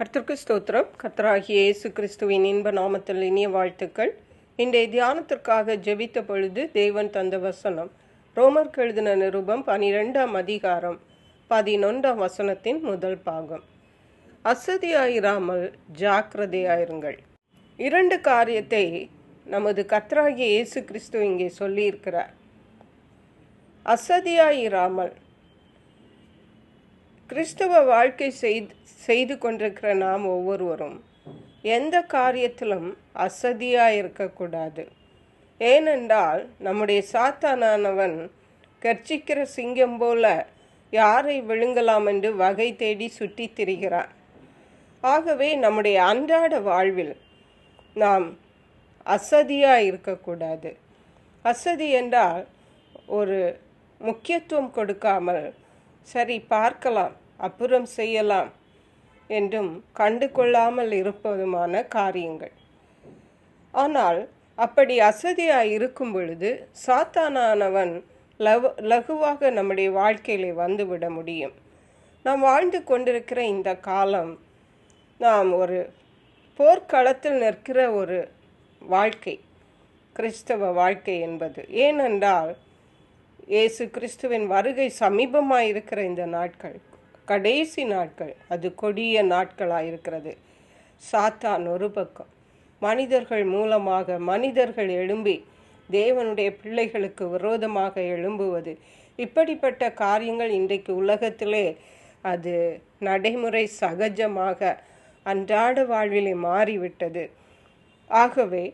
கர்த்தருக்கு ஸ்தோத்திரம். கர்த்தராகிய இயேசு கிறிஸ்துவின் இன்ப நாமத்தில் இனிய வாழ்த்துக்கள். இன்றைய தியானத்திற்காக ஜெபித்த பொழுது தேவன் தந்த வசனம். ரோமர் எழுதின நிருபம் பனிரெண்டாம் அதிகாரம் பதினொன்றாம் வசனத்தின் முதல் பாகம். அசதியாயிராமல் ஜாக்கிரதையாயிருங்கள். இரண்டு காரியத்தை நமது கர்த்தராகிய இயேசு கிறிஸ்து இங்கே சொல்லியிருக்கிறார். அசதியாயிராமல் கிறிஸ்தவ வாழ்க்கை செய்து செய்து கொண்டிருக்கிற நாம் ஒவ்வொருவரும் எந்த காரியத்திலும் அசதியாக இருக்கக்கூடாது ஏனென்றால் நம்முடைய சாத்தானானவன் கர்ச்சிக்கிற சிங்கம் போல யாரை விழுங்கலாம் என்று வகை தேடி சுற்றி திரிகிறான். ஆகவே நம்முடைய அன்றாட வாழ்வில் நாம் அசதியாக இருக்கக்கூடாது அசதி என்றால் ஒரு முக்கியத்துவம் கொடுக்காமல் சரி பார்க்கலாம். அப்புறம் செய்யலாம் என்றும் கண்டு கொள்ளாமல் இருப்பதுமான காரியங்கள். ஆனால் அப்படி அசதியாக இருக்கும் பொழுது சாத்தானானவன் லவ் லகுவாக நம்முடைய வாழ்க்கையிலே வந்துவிட முடியும். நாம் வாழ்ந்து கொண்டிருக்கிற இந்த காலம் நாம் ஒரு போர்க்களத்தில் நிற்கிற ஒரு வாழ்க்கை கிறிஸ்தவ வாழ்க்கை என்பது. ஏனென்றால் இயேசு கிறிஸ்துவின் வருகை சமீபமாக இருக்கிற இந்த நாட்கள் கடைசி நாட்கள் அது கொடிய நாட்களாக இருக்கிறது சாத்தான் ஒரு பக்கம். மனிதர்கள் மூலமாக மனிதர்கள் எழும்பி தேவனுடைய பிள்ளைகளுக்கு விரோதமாக எழும்புவது. இப்படிப்பட்ட காரியங்கள் இன்றைக்கு உலகத்திலே அது நடைமுறை சகஜமாக அன்றாட வாழ்விலே மாறிவிட்டது. ஆகவே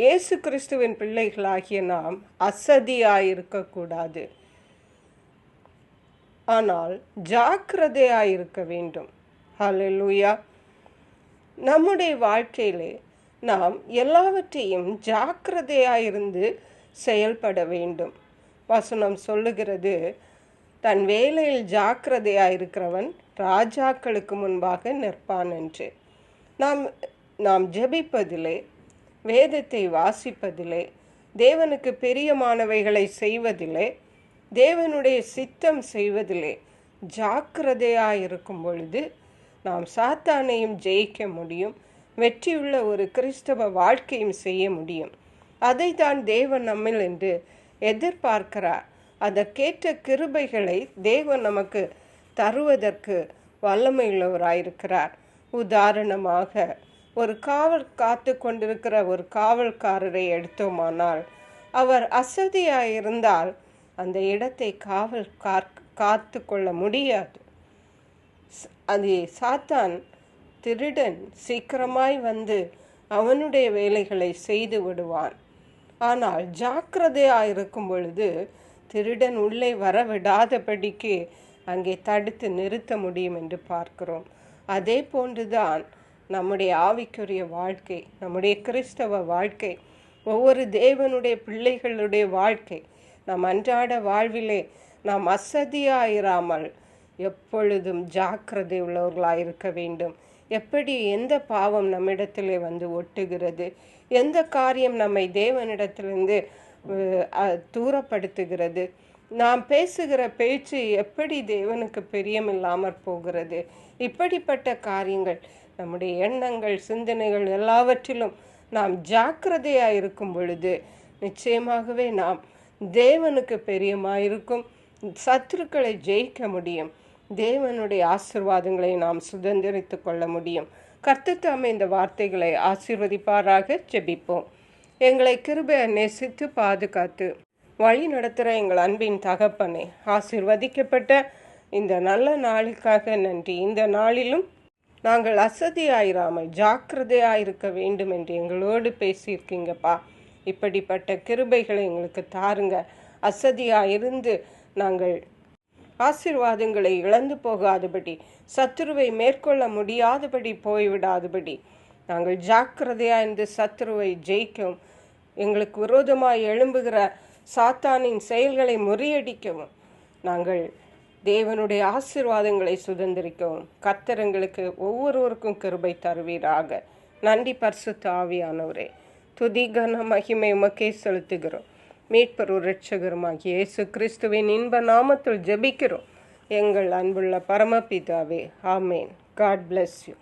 இயேசு கிறிஸ்துவின் பிள்ளைகளாகிய நாம் அசதியாயிருக்கக்கூடாது. ஆனால் ஜாக்கிரதையாயிருக்க வேண்டும். ஹலெலுயா நம்முடைய வாழ்க்கையிலே நாம் எல்லாவற்றையும் ஜாக்கிரதையாயிருந்து செயல்பட வேண்டும். வசனம் சொல்லுகிறது தன் வேலையில் ஜாக்கிரதையாயிருக்கிறவன் ராஜாக்களுக்கு முன்பாக நிற்பான் என்று. நாம் நாம் ஜெபிப்பதிலே வேதத்தை வாசிப்பதிலே தேவனுக்கு பிரியமானவைகளை செய்வதிலே தேவனுடைய சித்தம் செய்வதிலே ஜாக்கிரதையாக இருக்கும் பொழுது நாம் சாத்தானையும் ஜெயிக்க முடியும் வெற்றியுள்ள ஒரு கிறிஸ்தவ வாழ்க்கையும் செய்ய முடியும். அதை தான் தேவன் நம்மில் என்று எதிர்பார்க்கிறார். அதற்கேற்ற கிருபைகளை தேவன் நமக்கு தருவதற்கு வல்லமையுள்ளவராயிருக்கிறார். உதாரணமாக ஒரு காவல் காத்து கொண்டிருக்கிற ஒரு காவல்காரரை எடுத்தோமானால் அவர் அசதியாக இருந்தால் அந்த இடத்தை காவல் காத்து கொள்ள முடியாது. அது சாத்தான் திருடன் சீக்கிரமாய் வந்து அவனுடைய வேலைகளை செய்து விடுவான். ஆனால் ஜாக்கிரதையாக இருக்கும் பொழுது திருடன் உள்ளே வரவிடாதபடிக்கு அங்கே தடுத்து நிறுத்த முடியும் என்று பார்க்கிறோம். அதே போன்றுதான் நம்முடைய ஆவிக்குரிய வாழ்க்கை நம்முடைய கிறிஸ்தவ வாழ்க்கை ஒவ்வொரு தேவனுடைய பிள்ளைகளுடைய வாழ்க்கை நம் அன்றாட வாழ்விலே நாம் அசதியாயிராமல் எப்பொழுதும் ஜாக்கிரதை உள்ளவர்களாக இருக்க வேண்டும். எப்படி எந்த பாவம் நம்மிடத்திலே வந்து ஒட்டுகிறது? எந்த காரியம் நம்மை தேவனிடத்திலிருந்து தூரப்படுத்துகிறது? நாம் பேசுகிற பேச்சு எப்படி தேவனுக்கு பிரியமில்லாமற் போகிறது? இப்படிப்பட்ட காரியங்கள் நம்முடைய எண்ணங்கள் சிந்தனைகள் எல்லாவற்றிலும் நாம் ஜாக்கிரதையாக இருக்கும் பொழுது நிச்சயமாகவே நாம் தேவனுக்கு பெரியமாயிருக்கும் சத்துருக்களை ஜெயிக்க முடியும் தேவனுடைய ஆசிர்வாதங்களை நாம் சுதந்திரித்து கொள்ள முடியும். கர்த்தத்தாமே இந்த வார்த்தைகளை ஆசீர்வதிப்பாராக ஜெபிப்போம். எங்களை கிருபை நேசித்து பாதுகாத்து வழி நடத்துகிற எங்கள் அன்பின் தகப்பனை ஆசிர்வதிக்கப்பட்ட இந்த நல்ல நாளுக்காக நன்றி. இந்த நாளிலும் நாங்கள் அசதியாயிராமல் ஜாக்கிரதையாயிருக்க வேண்டும் என்று எங்களோடு பேசியிருக்கீங்கப்பா. இப்படிப்பட்ட கிருபைகளை எங்களுக்கு தாருங்க. அசதியாக இருந்து நாங்கள் ஆசிர்வாதங்களை இழந்து போகாதபடி சத்துருவை மேற்கொள்ள முடியாதபடி போய்விடாதபடி நாங்கள் ஜாக்கிரதையாக இருந்து சத்துருவை ஜெயிக்கவும் எங்களுக்கு விரோதமாக எழும்புகிற சாத்தானின் செயல்களை முறியடிக்கவும் நாங்கள் தேவனுடைய ஆசிர்வாதங்களை சுதந்திரிக்கவும். கத்தரங்களுக்கு ஒவ்வொருவருக்கும் கிருபை தருவீராக. நன்றி பரிசு தாவியானவரே துதி கன மகிமை உமக்கே செலுத்துகிறோம். மீட்பர் ரட்சகருமாகிய இயேசு கிறிஸ்துவின் இன்ப நாமத்தில் ஜெபிக்கிறோம். எங்கள் அன்புள்ள பரமபிதாவே ஆமேன். God bless you